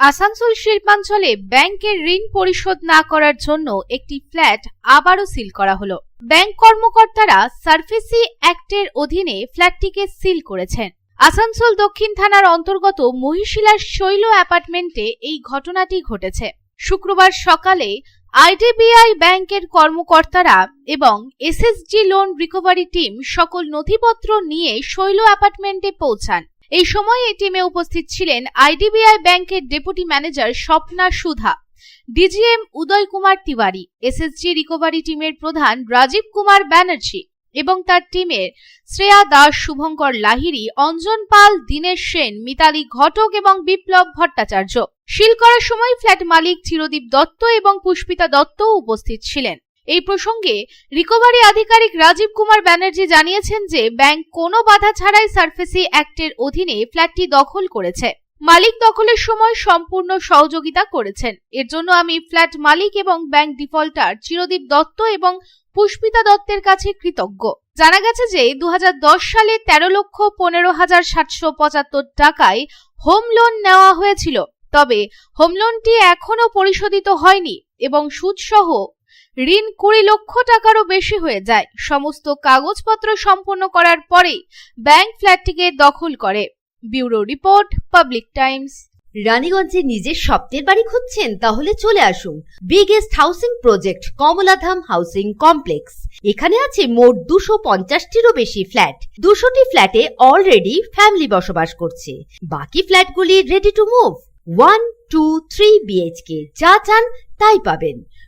আসানসোল শিল্পাঞ্চলে ব্যাংকের ঋণ পরিশোধ না করার জন্য একটি ফ্ল্যাট আবারও সিল করা হলো। ব্যাংক কর্মকর্তারা সার্ফেসি অ্যাক্টের অধীনে ফ্ল্যাটটিকে সিল করেছেন। আসানসোল দক্ষিণ থানার অন্তর্গত মহিশিলার শৈল অ্যাপার্টমেন্টে এই ঘটনাটি ঘটেছে। শুক্রবার সকালে আইডিবিআই ব্যাংকের কর্মকর্তারা এবং এসএসজি লোন রিকভারি টিম সকল নথিপত্র নিয়ে শৈল অ্যাপার্টমেন্টে পৌঁছান। এই সময় এই টিমে উপস্থিত ছিলেন আইডিবিআই ব্যাংকের deputy manager Swapna Sudha, DGM Uday Kumar Tiwari, SSG recovery টিমের প্রধান রাজীব কুমার ব্যানার্জি এবং তার টিমের শ্রেয়া দাস, শুভঙ্কর লাহিড়ী, অঞ্জন পাল, দীনেশ সেন, মিতালি ঘটক এবং বিপ্লব ভট্টাচার্য। সিল করার সময় ফ্ল্যাট মালিক চিরদীপ দত্ত এবং পুষ্পিতা দত্তও উপস্থিত ছিলেন। এই প্রসঙ্গে রিকভারি আধিকারিক রাজীব কুমার ব্যানার্জি জানিয়েছেন যে, ব্যাংক কোনো বাধা ছাড়াই সার্ফেসি অ্যাক্টের অধীনে ফ্ল্যাটটি দখল করেছে। মালিক দখলের সময় সম্পূর্ণ সহযোগিতা করেছেন। এর জন্য আমি ফ্ল্যাট মালিক এবং ব্যাংক ডিফল্টার চিরদীপ দত্ত এবং পুষ্পিতা দত্তের কাছে কৃতজ্ঞ। জানা গেছে যে দু হাজার দশ সালে তেরো লক্ষ পনেরো হাজার সাতশো পঁচাত্তর টাকায় হোম লোন নেওয়া হয়েছিল। তবে হোম লোনটি এখনও পরিশোধিত হয়নি এবং সুদসহ ঋণ কুড়ি লক্ষ টাকারও বেশি হয়ে যায়। সমস্ত কাগজপত্র সম্পন্ন করার পরে ব্যাংক ফ্ল্যাটটিকে দখল করে। Bureau report, public times. রানীগঞ্জে নিজের স্বপ্নের বাড়ি খুঁজছেন? তাহলে চলে আসুন। Biggest housing project, Kamaladham housing complex. এখানে আছে মোট দুশো পঞ্চাশটিরও বেশি ফ্ল্যাট। দুশোটি ফ্ল্যাটে অলরেডি ফ্যামিলি বসবাস করছে। বাকি ফ্ল্যাটগুলি ready to move one two three BHK যা চান তাই পাবেন।